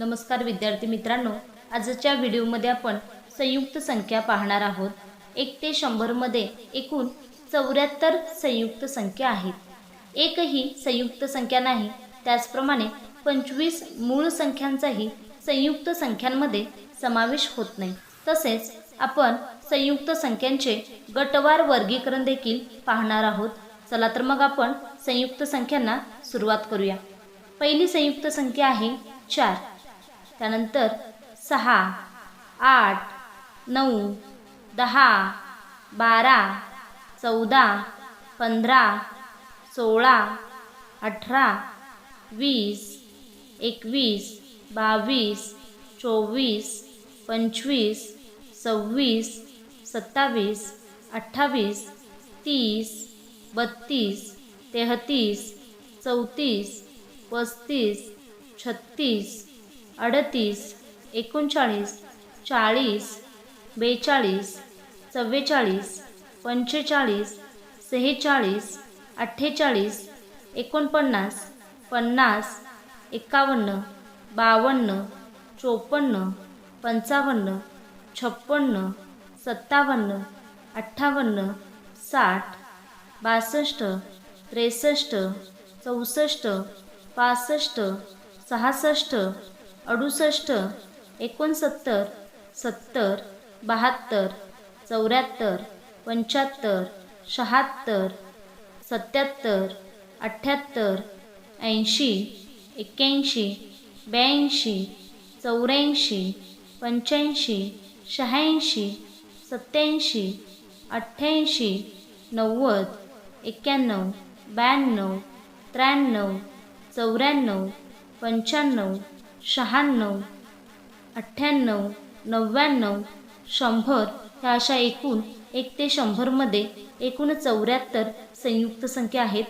नमस्कार विद्यार्थी मित्रांनो आजच्या व्हिडिओमध्ये आपण संयुक्त संख्या पाहणार आहोत. एक ते शंभरमध्ये एकूण चौऱ्याहत्तर संयुक्त संख्या आहेत. एकही संयुक्त संख्या नाही त्याचप्रमाणे पंचवीस मूळ संख्यांचाही संयुक्त संख्यांमध्ये समावेश होत नाही. तसेच आपण संयुक्त संख्यांचे गटवार वर्गीकरण देखील पाहणार आहोत. चला तर मग आपण संयुक्त संख्यांना सुरुवात करूया. पहिली संयुक्त संख्या आहे चार. त्यानंतर सहा आठ नऊ दहा बारा चौदा पंधरा सोळा अठरा वीस एकवीस बावीस चोवीस पंचवीस सव्वीस सत्तावीस अठ्ठावीस तीस बत्तीस तेहतीस चौतीस पस्तीस छत्तीस अडतीस एकोणचाळीस चाळीस बेचाळीस चव्वेचाळीस पंचेचाळीस सेहेचाळीस अठ्ठेचाळीस एकोणपन्नास पन्नास एकावन्न बावन्न चोपन्न पंचावन्न छप्पन्न सत्तावन्न अठ्ठावन्न साठ बासष्ट त्रेसष्ट चौसष्ट पासष्ट सहासष्ट अडुसष्ट एकोणसत्तर सत्तर बहात्तर चौऱ्याहत्तर पंच्याहत्तर शहात्तर सत्याहत्तर अठ्ठ्याहत्तर ऐंशी एक्क्याऐंशी ब्याऐंशी चौऱ्याऐंशी पंच्याऐंशी शहाऐंशी सत्याऐंशी अठ्ठ्याऐंशी नव्वद एक्क्याण्णव ब्याण्णव त्र्याण्णव चौऱ्याण्णव पंच्याण्णव शहाण्णव अठ्ठ्याण्णव नव्याण्णव शंभर ह्या अशा एकूण एक ते शंभरमध्ये एकूण चौऱ्याहत्तर संयुक्त संख्या आहेत.